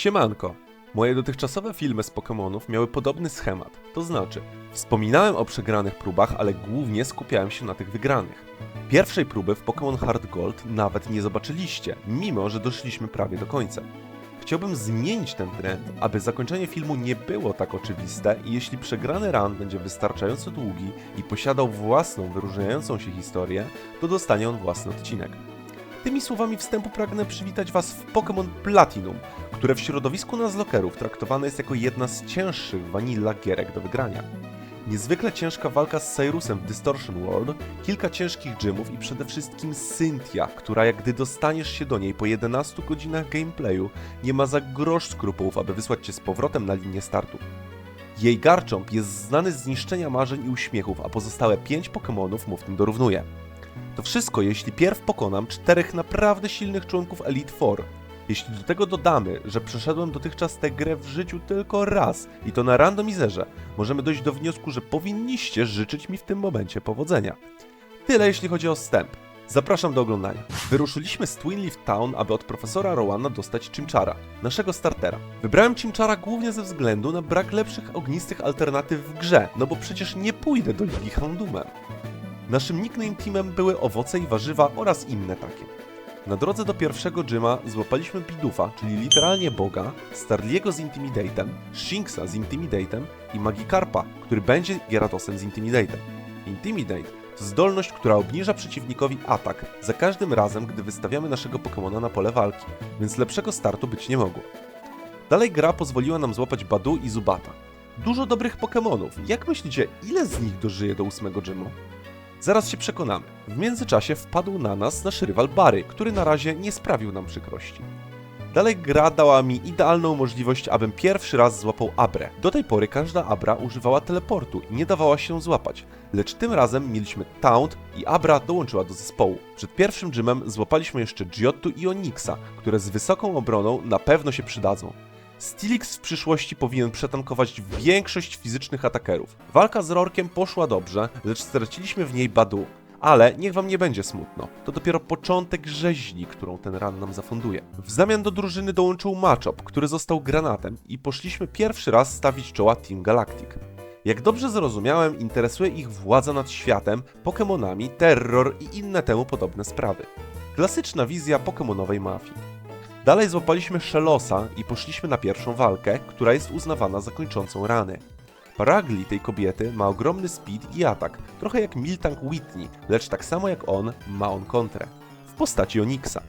Siemanko! Moje dotychczasowe filmy z Pokémonów miały podobny schemat, to znaczy wspominałem o przegranych próbach, ale głównie skupiałem się na tych wygranych. Pierwszej próby w Pokémon Hard Gold nawet nie zobaczyliście, mimo że doszliśmy prawie do końca. Chciałbym zmienić ten trend, aby zakończenie filmu nie było tak oczywiste i jeśli przegrany run będzie wystarczająco długi i posiadał własną, wyróżniającą się historię, to dostanie on własny odcinek. Tymi słowami wstępu pragnę przywitać Was w Pokémon Platinum, które w środowisku Nuzlockerów traktowane jest jako jedna z cięższych vanilla gierek do wygrania. Niezwykle ciężka walka z Cyrusem w Distortion World, kilka ciężkich gymów i przede wszystkim Cynthia, która jak gdy dostaniesz się do niej po 11 godzinach gameplayu, nie ma za grosz skrupułów, aby wysłać cię z powrotem na linię startu. Jej Garchomp jest znany z zniszczenia marzeń i uśmiechów, a pozostałe 5 Pokémonów mu w tym dorównuje. To wszystko, jeśli pierw pokonam czterech naprawdę silnych członków Elite Four. Jeśli do tego dodamy, że przeszedłem dotychczas tę grę w życiu tylko raz i to na randomizerze, możemy dojść do wniosku, że powinniście życzyć mi w tym momencie powodzenia. Tyle jeśli chodzi o wstęp. Zapraszam do oglądania. Wyruszyliśmy z Twinleaf Town, aby od profesora Rowana dostać Chimchara, naszego startera. Wybrałem Chimchara głównie ze względu na brak lepszych ognistych alternatyw w grze, no bo przecież nie pójdę do Ligi Handumem. Naszym nickname teamem były owoce i warzywa oraz inne takie. Na drodze do pierwszego gyma złapaliśmy Bidufa, czyli literalnie Boga, Starliego z Intimidatem, Shinxa z Intimidatem i Magikarpa, który będzie Gyaradosem z Intimidatem. Intimidate to zdolność, która obniża przeciwnikowi atak za każdym razem, gdy wystawiamy naszego Pokemona na pole walki, więc lepszego startu być nie mogło. Dalej gra pozwoliła nam złapać Badu i Zubata. Dużo dobrych Pokemonów. Jak myślicie, ile z nich dożyje do ósmego gymu? Zaraz się przekonamy. W międzyczasie wpadł na nas nasz rywal Bary, który na razie nie sprawił nam przykrości. Dalej gra dała mi idealną możliwość, abym pierwszy raz złapał Abrę. Do tej pory każda Abra używała teleportu i nie dawała się złapać, lecz tym razem mieliśmy Taunt i Abra dołączyła do zespołu. Przed pierwszym gymem złapaliśmy jeszcze Giotto i Onyxa, które z wysoką obroną na pewno się przydadzą. Stilix w przyszłości powinien przetankować większość fizycznych atakerów. Walka z Rorkiem poszła dobrze, lecz straciliśmy w niej Badu. Ale niech wam nie będzie smutno. To dopiero początek rzeźni, którą ten ran nam zafunduje. W zamian do drużyny dołączył Machop, który został granatem i poszliśmy pierwszy raz stawić czoła Team Galactic. Jak dobrze zrozumiałem, interesuje ich władza nad światem, Pokémonami, terror i inne temu podobne sprawy. Klasyczna wizja pokemonowej mafii. Dalej złapaliśmy Shelosa i poszliśmy na pierwszą walkę, która jest uznawana za kończącą rany. Paragli tej kobiety ma ogromny speed i atak, trochę jak Miltank Whitney, lecz tak samo jak on, ma on kontrę. W postaci Onyxa.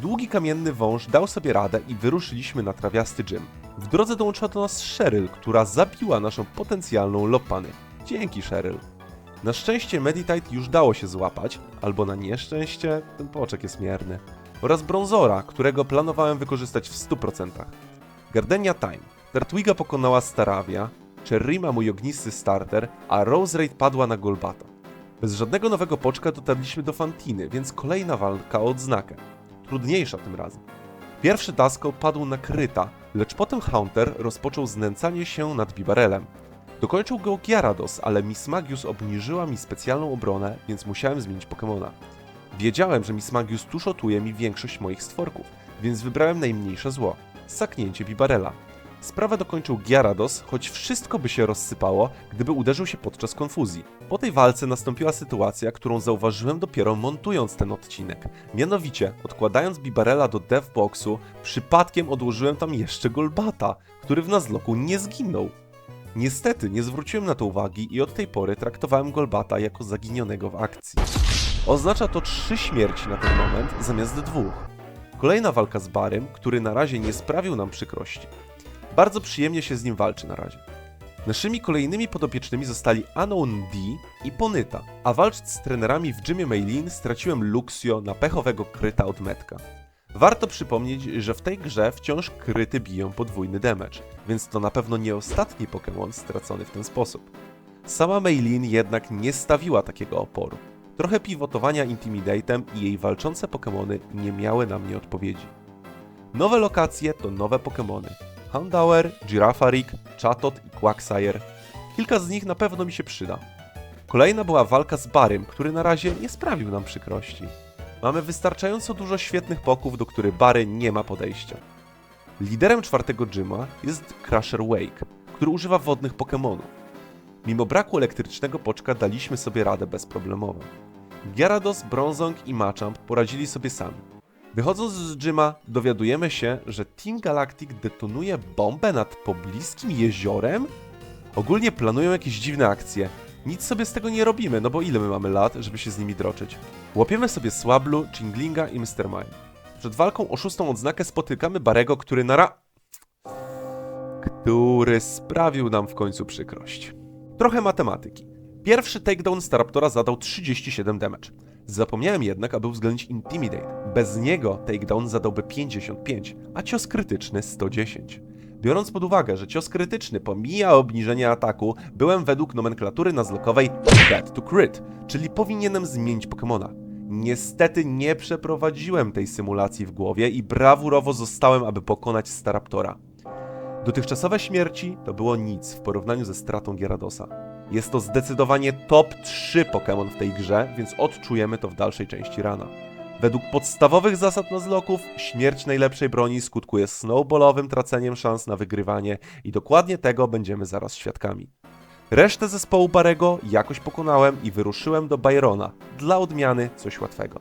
Długi kamienny wąż dał sobie radę i wyruszyliśmy na trawiasty gym. W drodze dołączyła do nas Cheryl, która zabiła naszą potencjalną Lopany. Dzięki Cheryl. Na szczęście Meditite już dało się złapać, albo na nieszczęście ten poczek jest mierny oraz Bronzora, którego planowałem wykorzystać w 100%. Gardenia Time. Dartwiga pokonała Staravia, Cherrima mój ognisty starter, a Rose Raid padła na Golbata. Bez żadnego nowego poczka dotarliśmy do Fantiny, więc kolejna walka o odznakę. Trudniejsza tym razem. Pierwszy Duskull padł na Kryta, lecz potem Haunter rozpoczął znęcanie się nad Bibarelem. Dokończył go Gyarados, ale Miss Magius obniżyła mi specjalną obronę, więc musiałem zmienić Pokemona. Wiedziałem, że Miss Magius tuszotuje mi większość moich stworków, więc wybrałem najmniejsze zło saknięcie Bibarela. Sprawę dokończył Gyarados, choć wszystko by się rozsypało, gdyby uderzył się podczas konfuzji. Po tej walce nastąpiła sytuacja, którą zauważyłem dopiero montując ten odcinek. Mianowicie, odkładając Bibarela do devboxu, przypadkiem odłożyłem tam jeszcze Golbata, który w Nuzlocku nie zginął. Niestety nie zwróciłem na to uwagi i od tej pory traktowałem Golbata jako zaginionego w akcji. Oznacza to trzy śmierci na ten moment zamiast dwóch. Kolejna walka z Barym, który na razie nie sprawił nam przykrości. Bardzo przyjemnie się z nim walczy na razie. Naszymi kolejnymi podopiecznymi zostali Anon D i Ponyta, a walcząc z trenerami w gymie Meilin straciłem Luxio na pechowego kryta od Metka. Warto przypomnieć, że w tej grze wciąż kryty biją podwójny damage, więc to na pewno nie ostatni Pokémon stracony w ten sposób. Sama Meilin jednak nie stawiła takiego oporu. Trochę pivotowania Intimidatem i jej walczące Pokémony nie miały na mnie odpowiedzi. Nowe lokacje to nowe Pokémony. Houndour, Girafarik, Chatot i Quagsire. Kilka z nich na pewno mi się przyda. Kolejna była walka z Barym, który na razie nie sprawił nam przykrości. Mamy wystarczająco dużo świetnych poków, do których Bary nie ma podejścia. Liderem czwartego gyma jest Crusher Wake, który używa wodnych Pokémonów. Mimo braku elektrycznego poczka daliśmy sobie radę bezproblemowo. Gyarados, Bronzong i Machamp poradzili sobie sami. Wychodząc z gyma dowiadujemy się, że Team Galactic detonuje bombę nad pobliskim jeziorem? Ogólnie planują jakieś dziwne akcje. Nic sobie z tego nie robimy, no bo ile my mamy lat, żeby się z nimi droczyć? Łapiemy sobie Swablu, Chinglinga i Mr. Mime. Przed walką o szóstą odznakę spotykamy Barego, który nara... który sprawił nam w końcu przykrość. Trochę matematyki. Pierwszy takedown Staraptora zadał 37 damage. Zapomniałem jednak, aby uwzględnić Intimidate. Bez niego takedown zadałby 55, a cios krytyczny 110. Biorąc pod uwagę, że cios krytyczny pomija obniżenie ataku, byłem według nomenklatury nazlokowej Dead to Crit, czyli powinienem zmienić Pokemona. Niestety nie przeprowadziłem tej symulacji w głowie i brawurowo zostałem, aby pokonać Staraptora. Dotychczasowe śmierci to było nic w porównaniu ze stratą Gyaradosa. Jest to zdecydowanie top 3 Pokémon w tej grze, więc odczujemy to w dalszej części rana. Według podstawowych zasad Nuzloków, śmierć najlepszej broni skutkuje snowballowym traceniem szans na wygrywanie i dokładnie tego będziemy zaraz świadkami. Resztę zespołu Barego jakoś pokonałem i wyruszyłem do Byrona, dla odmiany coś łatwego.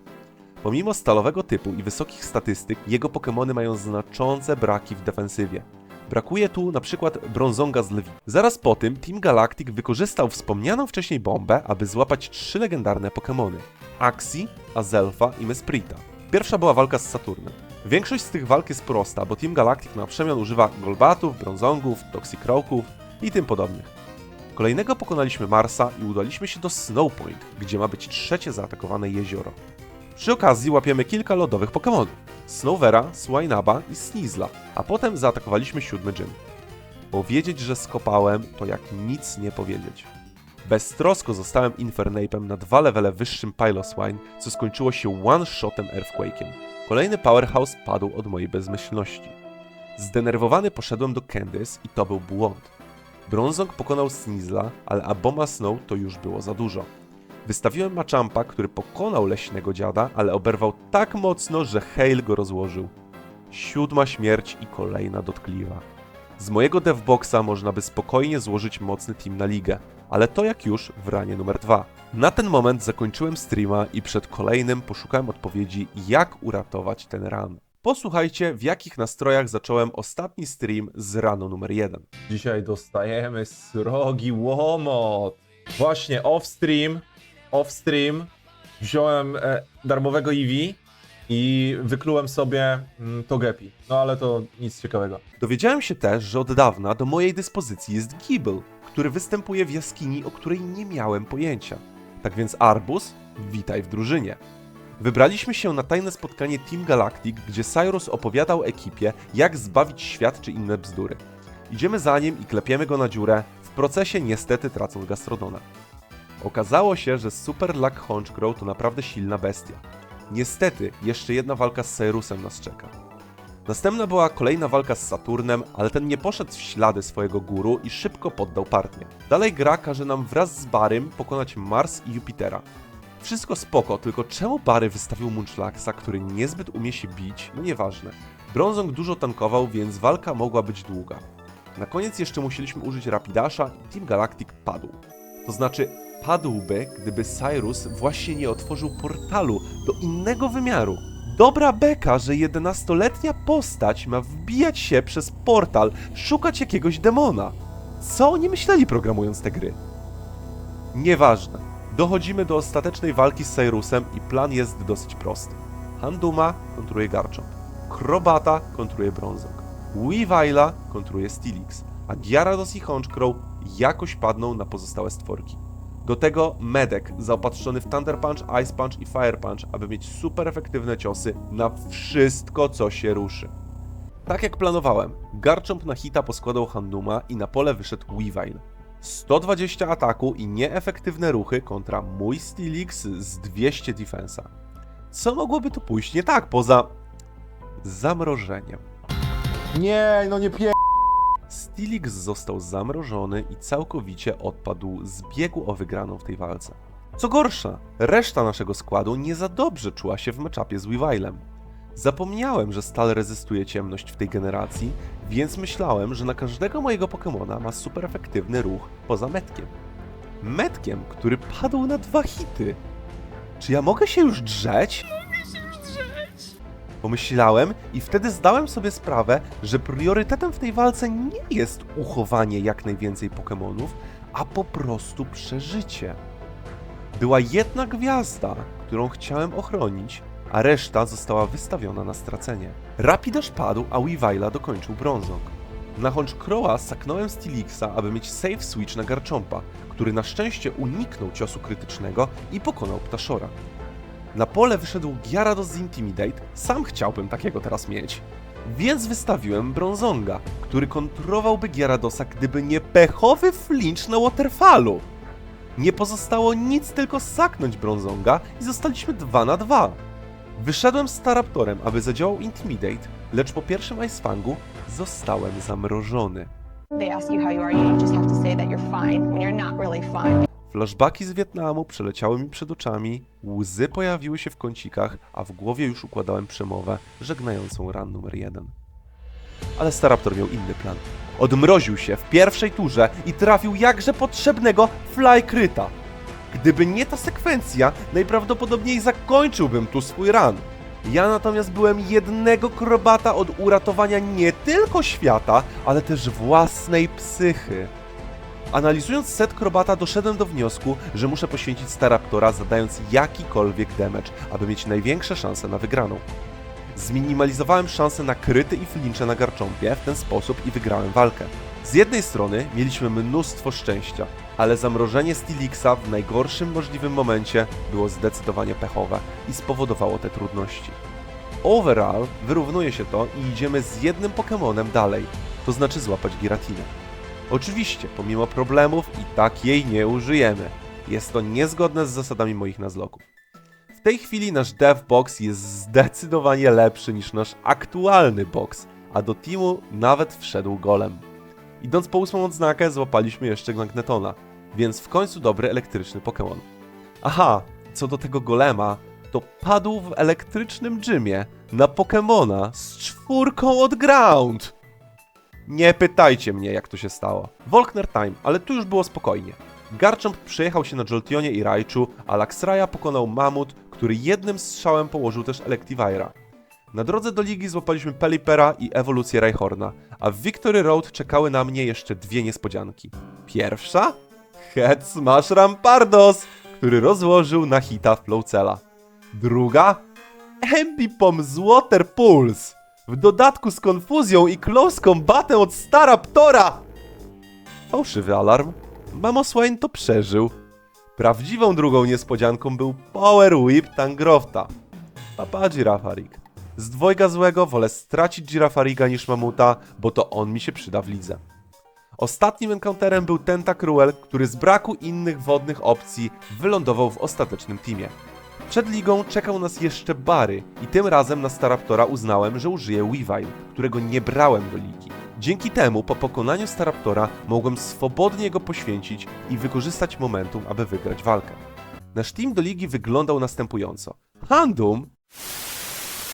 Pomimo stalowego typu i wysokich statystyk, jego Pokémony mają znaczące braki w defensywie. Brakuje tu na przykład Bronzonga z Lewi. Zaraz po tym Team Galactic wykorzystał wspomnianą wcześniej bombę, aby złapać trzy legendarne Pokémony. Axi, Azelfa i Mesprita. Pierwsza była walka z Saturnem. Większość z tych walk jest prosta, bo Team Galactic na przemian używa Golbatów, Bronzongów, Toxicroaków i tym podobnych. Kolejnego pokonaliśmy Marsa i udaliśmy się do Snow Point, gdzie ma być trzecie zaatakowane jezioro. Przy okazji łapiemy kilka lodowych Pokémonów. Snowvera, Swinaba i Sneasla, a potem zaatakowaliśmy siódmy gym. Powiedzieć, że skopałem, to jak nic nie powiedzieć. Beztrosko zostałem Infernape'em na dwa levele wyższym Piloswine, co skończyło się one-shotem Earthquake'iem. Kolejny powerhouse padł od mojej bezmyślności. Zdenerwowany poszedłem do Candice i to był błąd. Bronzong pokonał Sneasla, ale Aboma Snow to już było za dużo. Wystawiłem Machampa, który pokonał leśnego dziada, ale oberwał tak mocno, że Hale go rozłożył. Siódma śmierć i kolejna dotkliwa. Z mojego devboxa można by spokojnie złożyć mocny team na ligę, ale to jak już w ranie numer dwa. Na ten moment zakończyłem streama i przed kolejnym poszukałem odpowiedzi, jak uratować ten ran. Posłuchajcie, w jakich nastrojach zacząłem ostatni stream z rano numer jeden. Dzisiaj dostajemy srogi łomot. Właśnie off-stream, off-stream wziąłem e, darmowego Eevee i wyklułem sobie mm, Togepi. No ale to nic ciekawego. Dowiedziałem się też, że od dawna do mojej dyspozycji jest Gibble, który występuje w jaskini, o której nie miałem pojęcia. Tak więc Arbus, witaj w drużynie. Wybraliśmy się na tajne spotkanie Team Galactic, gdzie Cyrus opowiadał ekipie, jak zbawić świat czy inne bzdury. Idziemy za nim i klepiemy go na dziurę, w procesie niestety tracąc Gastrodona. Okazało się, że Super Luck Honchcrow to naprawdę silna bestia. Niestety, jeszcze jedna walka z Cyrusem nas czeka. Następna była kolejna walka z Saturnem, ale ten nie poszedł w ślady swojego guru i szybko poddał partię. Dalej gra każe nam wraz z Barym pokonać Mars i Jupitera. Wszystko spoko, tylko czemu Bary wystawił Munchlaxa, który niezbyt umie się bić? No nieważne. Bronzong dużo tankował, więc walka mogła być długa. Na koniec jeszcze musieliśmy użyć Rapidasha i Team Galactic padł. To znaczy, padłby, gdyby Cyrus właśnie nie otworzył portalu do innego wymiaru. Dobra beka, że 11-letnia postać ma wbijać się przez portal, szukać jakiegoś demona. Co oni myśleli programując te gry? Nieważne. Dochodzimy do ostatecznej walki z Cyrusem i plan jest dosyć prosty. Handuma kontruje Garchomp, Krobata kontruje Bronzong, Weavila kontruje Stilix, a Gyarados i Honchcrow jakoś padną na pozostałe stworki. Do tego Medek zaopatrzony w Thunder Punch, Ice Punch i Fire Punch, aby mieć super efektywne ciosy na wszystko, co się ruszy. Tak jak planowałem, Garchomp na hita poskładał Handuma i na pole wyszedł Weavile. 120 ataku i nieefektywne ruchy kontra mój Stilix z 200 defensa. Co mogłoby tu pójść nie tak poza zamrożeniem? Nie, no nie pie... Stilix został zamrożony i całkowicie odpadł z biegu o wygraną w tej walce. Co gorsza, reszta naszego składu nie za dobrze czuła się w meczapie z Weavilem. Zapomniałem, że stal rezystuje ciemność w tej generacji, więc myślałem, że na każdego mojego Pokemona ma super efektywny ruch poza metkiem. Metkiem, który padł na dwa hity. Czy ja mogę się już drzeć? Pomyślałem i wtedy zdałem sobie sprawę, że priorytetem w tej walce nie jest uchowanie jak najwięcej Pokemonów, a po prostu przeżycie. Była jedna gwiazda, którą chciałem ochronić, a reszta została wystawiona na stracenie. Rapidash padł, a Weavila dokończył brązok. Na Honchkroa saknąłem Stilixa, aby mieć safe switch na Garchompa, który na szczęście uniknął ciosu krytycznego i pokonał Ptaszora. Na pole wyszedł Gyarados z Intimidate, sam chciałbym takiego teraz mieć. Więc wystawiłem Bronzonga, który kontrowałby Gyaradosa, gdyby nie pechowy flinch na Waterfallu. Nie pozostało nic tylko saknąć Bronzonga i zostaliśmy 2 na 2. Wyszedłem z Staraptorem, aby zadziałał Intimidate, lecz po pierwszym Icefangu zostałem zamrożony. They ask you how you are, you just have to say that you're fine when you're not really fine. Flashbacki z Wietnamu przeleciały mi przed oczami, łzy pojawiły się w kącikach, a w głowie już układałem przemowę żegnającą ran numer jeden. Ale Staraptor miał inny plan. Odmroził się w pierwszej turze i trafił jakże potrzebnego Fly Kryta. Gdyby nie ta sekwencja, najprawdopodobniej zakończyłbym tu swój run. Ja natomiast byłem jednego krobata od uratowania nie tylko świata, ale też własnej psychy. Analizując set Krobata doszedłem do wniosku, że muszę poświęcić Staraptora zadając jakikolwiek damage, aby mieć największe szanse na wygraną. Zminimalizowałem szanse na kryty i flincze na Garchompie w ten sposób i wygrałem walkę. Z jednej strony mieliśmy mnóstwo szczęścia, ale zamrożenie Stilixa w najgorszym możliwym momencie było zdecydowanie pechowe i spowodowało te trudności. Overall wyrównuje się to i idziemy z jednym Pokemonem dalej, to znaczy złapać Giratinę. Oczywiście, pomimo problemów i tak jej nie użyjemy. Jest to niezgodne z zasadami moich nazloków. W tej chwili nasz dev box jest zdecydowanie lepszy niż nasz aktualny box, a do teamu nawet wszedł golem. Idąc po ósmą odznakę złapaliśmy jeszcze Magnetona, więc w końcu dobry elektryczny Pokémon. Aha, co do tego golema, to padł w elektrycznym gymie na Pokémona z czwórką od ground! Nie pytajcie mnie, jak to się stało. Volkner Time, ale tu już było spokojnie. Garchomp przyjechał się na Joltionie i Raichu, a Laxraja pokonał Mamut, który jednym strzałem położył też Electivire'a. Na drodze do ligi złapaliśmy Pelipera i ewolucję Rhyhorna, a w Victory Road czekały na mnie jeszcze dwie niespodzianki. Pierwsza? Head Smash Rampardos, który rozłożył na hita Flowcela. Druga? Ambipom z Water Pulse, w dodatku z konfuzją i close combatem od Staraptora! Fałszywy alarm. Mamoswine to przeżył. Prawdziwą drugą niespodzianką był Power Whip Tangrowta. Papa Girafarig. Z dwojga złego wolę stracić Girafariga niż Mamuta, bo to on mi się przyda w lidze. Ostatnim encounterem był Tentacruel, który z braku innych wodnych opcji wylądował w ostatecznym teamie. Przed ligą czekał nas jeszcze Bary i tym razem na Staraptora uznałem, że użyję Weavile, którego nie brałem do ligi. Dzięki temu po pokonaniu Staraptora mogłem swobodnie go poświęcić i wykorzystać momentum, aby wygrać walkę. Nasz team do ligi wyglądał następująco. Handum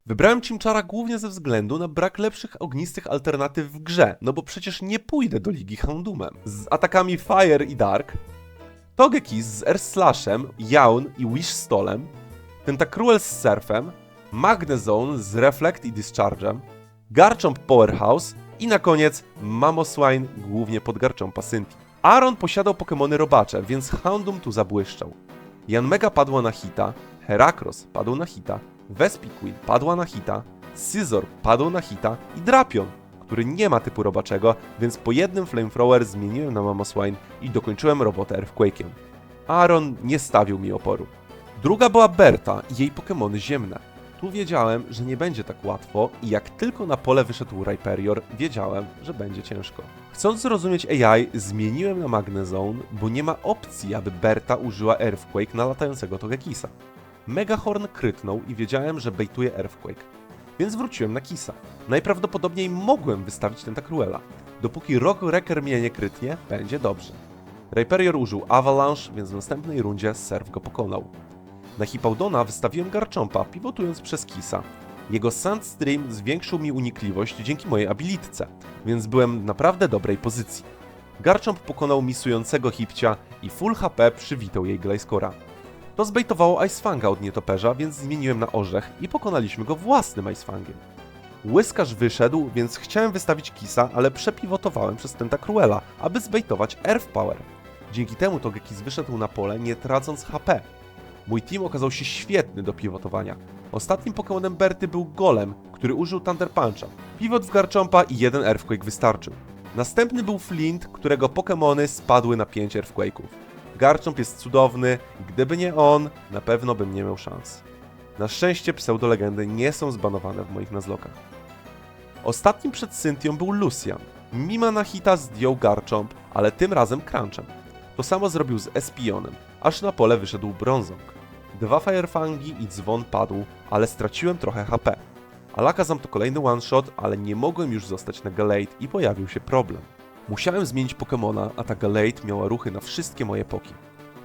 Wybrałem Chimchara głównie ze względu na brak lepszych ognistych alternatyw w grze, no bo przecież nie pójdę do ligi Houndoomem. Z atakami Fire i Dark, Togekiss z Air Slashem, Yawn i Wish Stolem, Tentacruel z Surfem, Magnezone z Reflect i Discharge'em, Garchomp Powerhouse i na koniec Mamoswine głównie pod Garchompa Synthi. Aaron posiadał Pokémony robacze, więc Houndoom tu zabłyszczał. Yanmega padła na hita, Heracross padł na hita, Vespiquen padła na hita, Scizor padł na hita i Drapion, który nie ma typu robaczego, więc po jednym Flamethrower zmieniłem na Mamoswine i dokończyłem robotę Earthquake'iem. Aaron nie stawił mi oporu. Druga była Berta i jej Pokémony ziemne. Tu wiedziałem, że nie będzie tak łatwo i jak tylko na pole wyszedł Rhyperior, wiedziałem, że będzie ciężko. Chcąc zrozumieć AI, zmieniłem na Magnezone, bo nie ma opcji, aby Berta użyła Earthquake na latającego Togekisa. Megahorn krytnął i wiedziałem, że bejtuje Earthquake. Więc wróciłem na Kisa. Najprawdopodobniej mogłem wystawić Tentacruela. Dopóki Rock Wrecker mnie nie krytnie, będzie dobrze. Rhyperior użył Avalanche, więc w następnej rundzie Serv go pokonał. Na Hippowdona wystawiłem Garchompa, pivotując przez Kisa. Jego Sandstream zwiększył mi unikliwość dzięki mojej abilitce, więc byłem w naprawdę dobrej pozycji. Garchomp pokonał misującego Hipcia i full HP przywitał jej Gliscora. To zbejtowało Icefanga od nietoperza, więc zmieniłem na orzech i pokonaliśmy go własnym Icefangiem. Łyskarz wyszedł, więc chciałem wystawić Kisa, ale przepiwotowałem przez Tentacruela, aby zbejtować Earth Power. Dzięki temu Togekiss wyszedł na pole, nie tracąc HP. Mój team okazał się świetny do pivotowania. Ostatnim Pokémonem Berty był Golem, który użył Thunder Puncha. Pivot w Garchompa i jeden Earthquake wystarczył. Następny był Flint, którego Pokémony spadły na 5 Earthquake'ów. Garchomp jest cudowny, gdyby nie on, na pewno bym nie miał szans. Na szczęście pseudolegendy nie są zbanowane w moich nazlokach. Ostatnim przed Cynthią był Lucian. Mima na hita zdjął Garchomp, ale tym razem Crunchem. To samo zrobił z Espionem, aż na pole wyszedł Bronzong. Dwa Firefangi i dzwon padł, ale straciłem trochę HP. Alakazam to kolejny one-shot, ale nie mogłem już zostać na Galate i pojawił się problem. Musiałem zmienić Pokemona, a ta Galate miała ruchy na wszystkie moje poki.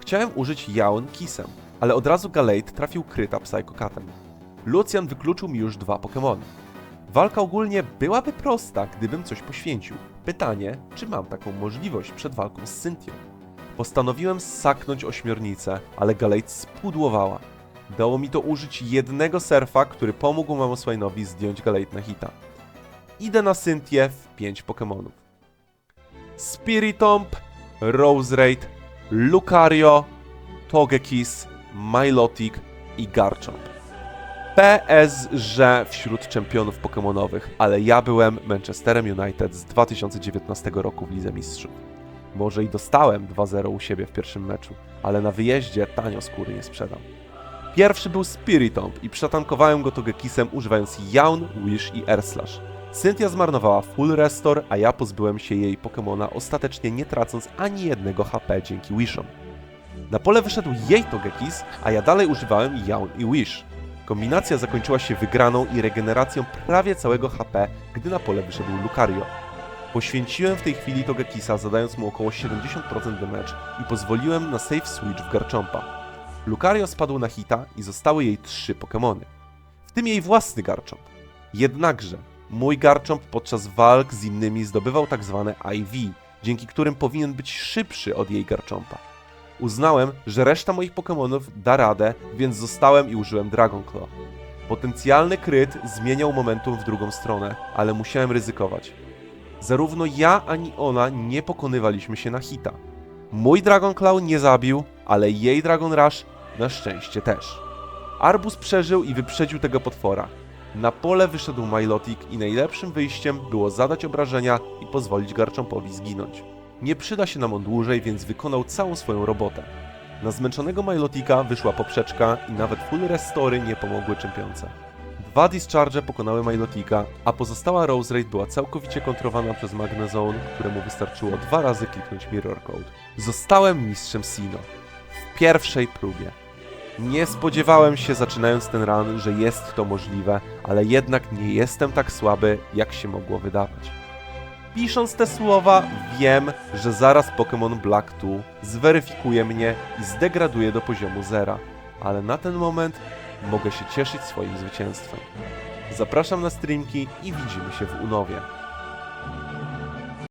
Chciałem użyć Jaun Kisem, ale od razu Galate trafił kryta Psychokatem. Lucian wykluczył mi już dwa Pokemony. Walka ogólnie byłaby prosta, gdybym coś poświęcił. Pytanie, czy mam taką możliwość przed walką z Cynthią? Postanowiłem ssaknąć ośmiornicę, ale Galate spudłowała. Dało mi to użyć jednego surfa, który pomógł Mamosłainowi zdjąć Galate na hita. Idę na Cynthię w 5 Pokémonów. Spiritomb, Roserade, Lucario, Togekiss, Milotic i Garchomp. PS, że wśród czempionów pokemonowych, ale ja byłem Manchesterem United z 2019 roku w Lidze Mistrzów. Może i dostałem 2-0 u siebie w pierwszym meczu, ale na wyjeździe tanio skóry nie sprzedam. Pierwszy był Spiritomb i przetankowałem go Togekisem używając Yawn, Wish i Air Slash. Cynthia zmarnowała full restore, a ja pozbyłem się jej Pokemona ostatecznie nie tracąc ani jednego HP dzięki Wishom. Na pole wyszedł jej Togekiss, a ja dalej używałem Yawn i Wish. Kombinacja zakończyła się wygraną i regeneracją prawie całego HP, gdy na pole wyszedł Lucario. Poświęciłem w tej chwili Togekissa, zadając mu około 70% damage i pozwoliłem na safe switch w Garchompa. Lucario spadł na hita i zostały jej trzy Pokémony, w tym jej własny Garchomp. Jednakże mój Garchomp podczas walk z innymi zdobywał tak zwane IV, dzięki którym powinien być szybszy od jej Garchompa. Uznałem, że reszta moich Pokémonów da radę, więc zostałem i użyłem Dragon Claw. Potencjalny kryt zmieniał momentum w drugą stronę, ale musiałem ryzykować. Zarówno ja, ani ona nie pokonywaliśmy się na hita. Mój Dragon Claw nie zabił, ale jej Dragon Rush na szczęście też. Arbus przeżył i wyprzedził tego potwora. Na pole wyszedł Milotic i najlepszym wyjściem było zadać obrażenia i pozwolić Garchompowi zginąć. Nie przyda się nam on dłużej, więc wykonał całą swoją robotę. Na zmęczonego Milotika wyszła poprzeczka i nawet full restory nie pomogły czempionce. Dwa discharge pokonały Milotika, a pozostała Rose Raid była całkowicie kontrowana przez Magnezone, któremu wystarczyło dwa razy kliknąć Mirror Code. Zostałem mistrzem Sino. W pierwszej próbie. Nie spodziewałem się zaczynając ten run, że jest to możliwe, ale jednak nie jestem tak słaby, jak się mogło wydawać. Pisząc te słowa, wiem, że zaraz Pokémon Black 2 zweryfikuje mnie i zdegraduje do poziomu zera, ale na ten moment mogę się cieszyć swoim zwycięstwem. Zapraszam na streamki i widzimy się w Unowie.